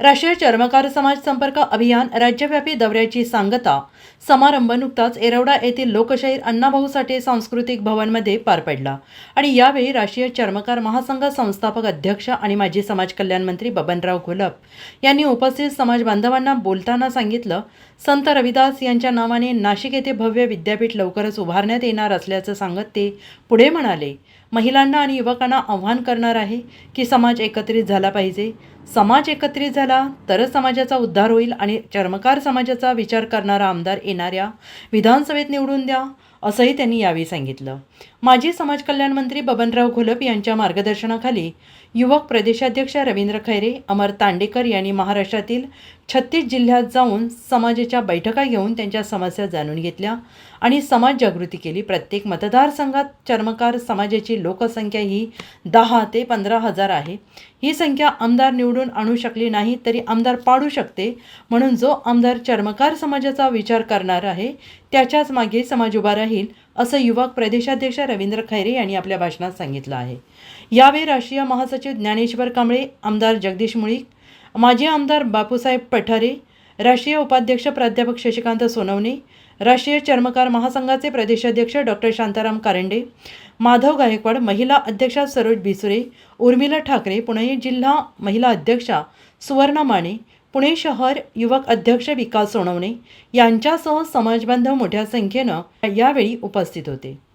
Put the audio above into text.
राष्ट्रीय चर्मकार समाज संपर्क अभियान राज्यव्यापी दौऱ्याची सांगता. समारंभ नुकताच एरवडा येथील लोकशाहीर अण्णाभाऊ साठे सांस्कृतिक भवनमध्ये पार पडला. आणि यावेळी राष्ट्रीय चर्मकार महासंघ संस्थापक अध्यक्ष आणि माजी समाज कल्याण मंत्री बबनराव घोलप यांनी उपस्थित समाज बांधवांना बोलताना सांगितलं संत रविदास यांच्या नावाने नाशिक येथे भव्य विद्यापीठ लवकरच उभारण्यात येणार असल्याचं सांगत ते पुढे म्हणाले महिलांना आणि युवकांना आव्हान करणार आहे की समाज एकत्रित झाला पाहिजे. समाज एकत्रित झाला तरच समाजाचा उद्धार होईल आणि चर्मकार समाजाचा विचार करणारा आमदार येणाऱ्या विधानसभेत निवडून द्या. असंही त्यांनी यावेळी सांगितलं. माजी समाज कल्याण मंत्री बबनराव घोलप यांच्या मार्गदर्शनाखाली युवक प्रदेशाध्यक्ष रवींद्र खैरे अमर तांडेकर यांनी महाराष्ट्रातील छत्तीस जिल्ह्यात जाऊन समाजाच्या बैठका घेऊन त्यांच्या समस्या जाणून घेतल्या आणि समाज जागृती केली. प्रत्येक मतदारसंघात चर्मकार समाजाची लोकसंख्या ही दहा ते पंधरा हजार आहे. ही संख्या आमदार निवडून आणू शकली नाही तरी आमदार पाडू शकते म्हणून जो आमदार चर्मकार समाजाचा विचार करणार आहे त्याच्याच मागे समाज उभा राहील असं युवक प्रदेशाध्यक्ष रवींद्र खैरे यांनी आपल्या भाषणात सांगितलं आहे. यावेळी राष्ट्रीय महासचिव ज्ञानेश्वर कांबळे आमदार जगदीश मुळीक माजी आमदार बापूसाहेब पठारे राष्ट्रीय उपाध्यक्ष प्राध्यापक शशिकांत सोनवणे राष्ट्रीय चर्मकार महासंघाचे प्रदेशाध्यक्ष डॉक्टर शांताराम कारंडे माधव गायकवाड महिला अध्यक्षा सरोज भिसुरे उर्मिला ठाकरे पुणे जिल्हा महिला अध्यक्षा सुवर्णा माने पुणे शहर युवक अध्यक्ष विकास सोनवणे यांच्यासह समाजबांधव मोठ्या संख्येनं यावेळी उपस्थित होते.